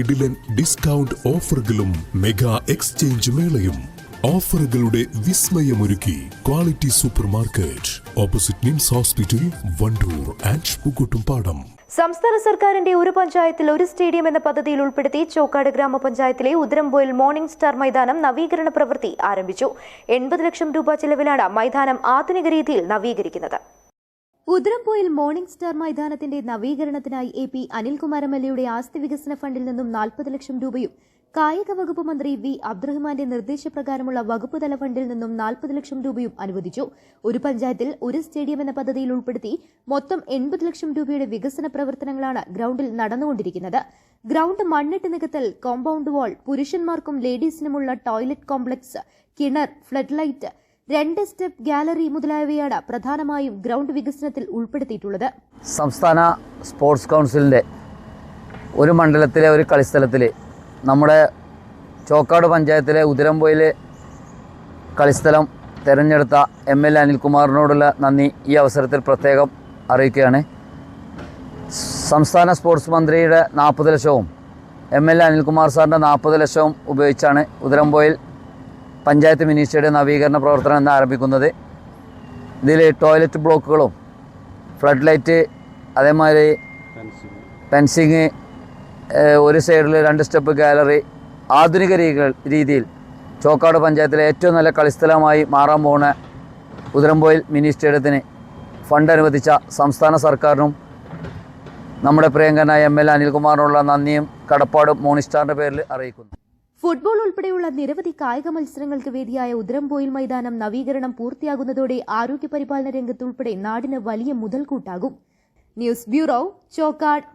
കിടിലൻ ഡിസ്കൗണ്ട് ഓഫറുകളും mega exchange മേളയും. ഓഫറുകളുടെ വിസ്മയമൊരുക്കി quality super market opposite NIMS hospital Wandoor and Pookkottumpadam സംസ്ഥാന സർക്കാരിന്റെ ഒരു പഞ്ചായത്തിൽ ഒരു സ്റ്റേഡിയം എന്ന പദ്ധതിയിൽ ഉൾപ്പെടുത്തി ചോക്കാട് ഗ്രാമപഞ്ചായത്തിലെ ഉദരംപോയിൽ മോർണിംഗ് സ്റ്റാർ മൈതാനം നവീകരണ പ്രവൃത്തി ആരംഭിച്ചു. എൺപത് ലക്ഷം രൂപ ചെലവിലാണ് മൈതാനം ആധുനിക രീതിയിൽ നവീകരിക്കുന്നത്. ഉദരംപോയിൽ മോർണിംഗ് സ്റ്റാർ മൈതാനത്തിന്റെ നവീകരണത്തിനായി A P Anilkumar M L എയുടെ ആസ്തി വികസന ഫണ്ടിൽ നിന്നും നാൽപ്പത് ലക്ഷം രൂപയും കായിക വകുപ്പ് മന്ത്രി വി അബ്ദുറഹ്മാന്റെ നിർദ്ദേശപ്രകാരമുള്ള വകുപ്പ് തല ഫണ്ടിൽ നിന്നും നാൽപ്പത് ലക്ഷം രൂപയും അനുവദിച്ചു. ഒരു പഞ്ചായത്തിൽ ഒരു സ്റ്റേഡിയം എന്ന പദ്ധതിയിൽ ഉൾപ്പെടുത്തി മൊത്തം എൺപത് ലക്ഷം രൂപയുടെ വികസന പ്രവർത്തനങ്ങളാണ് ഗ്രൌണ്ടിൽ നടന്നുകൊണ്ടിരിക്കുന്നത്. ഗ്രൌണ്ട് മണ്ണിട്ട് നികത്തൽ കോമ്പൌണ്ട് വാൾ പുരുഷന്മാർക്കും ലേഡീസിനുമുള്ള ടോയ്ലറ്റ് കോംപ്ലക്സ് കിണർ ഫ്ലഡ് ലൈറ്റ് രണ്ട് സ്റ്റെപ്പ് ഗാലറി മുതലായവയാണ് പ്രധാനമായും ഗ്രൗണ്ട് വികസനത്തിൽ ഉൾപ്പെടുത്തിയിട്ടുള്ളത്. സംസ്ഥാന സ്പോർട്സ് കൗൺസിലിന്റെ ഒരു മണ്ഡലത്തിലെ ഒരു കളിസ്ഥലത്തിൽ നമ്മുടെ ചോക്കാട് പഞ്ചായത്തിലെ ഉതിരമ്പൊയിലെ കളിസ്ഥലം തിരഞ്ഞെടുത്ത എം എൽ അനിൽകുമാറിനോടുള്ള നന്ദി ഈ അവസരത്തിൽ പ്രത്യേകം അറിയിക്കുകയാണ്. സംസ്ഥാന സ്പോർട്സ് മന്ത്രിയുടെ നാൽപ്പത് ലക്ഷവും എം എൽ എ അനിൽകുമാർ സാറിന്റെ നാൽപ്പത് ലക്ഷവും ഉപയോഗിച്ചാണ് ഉതിരമ്പൊയിൽ പഞ്ചായത്ത് മിനി സ്റ്റേഡിയം നവീകരണ പ്രവർത്തനം എന്ന് ആരംഭിക്കുന്നത്. ഇതിൽ ടോയ്ലറ്റ് ബ്ലോക്കുകളും ഫ്ലഡ് ലൈറ്റ് അതേമാതിരി ഫെൻസിങ് ഒരു സൈഡിൽ രണ്ട് സ്റ്റെപ്പ് ഗാലറി ആധുനിക രീതിയിൽ ചോക്കാട് പഞ്ചായത്തിലെ ഏറ്റവും നല്ല കളിസ്ഥലമായി മാറാൻ പോകുന്ന ഉതിരമ്പോയിൽ മിനി സ്റ്റേഡിയത്തിന് ഫണ്ട് അനുവദിച്ച സംസ്ഥാന സർക്കാരിനും നമ്മുടെ പ്രിയങ്കനായ എം എൽ അനിൽകുമാറിനുള്ള നന്ദിയും കടപ്പാടും മോണിസ്റ്റാറിന്റെ പേരിൽ അറിയിക്കുന്നു. ഫുട്ബോൾ ഉൾപ്പെടെയുള്ള നിരവധി കായിക മത്സരങ്ങൾക്ക് വേദിയായ ഉദരംപോയിൽ മൈതാനം നവീകരണം പൂർത്തിയാകുന്നതോടെ ആരോഗ്യ പരിപാലന രംഗത്തുൾപ്പെടെ നാടിന് വലിയ മുതൽക്കൂട്ടാകും. News bureau Chokkad.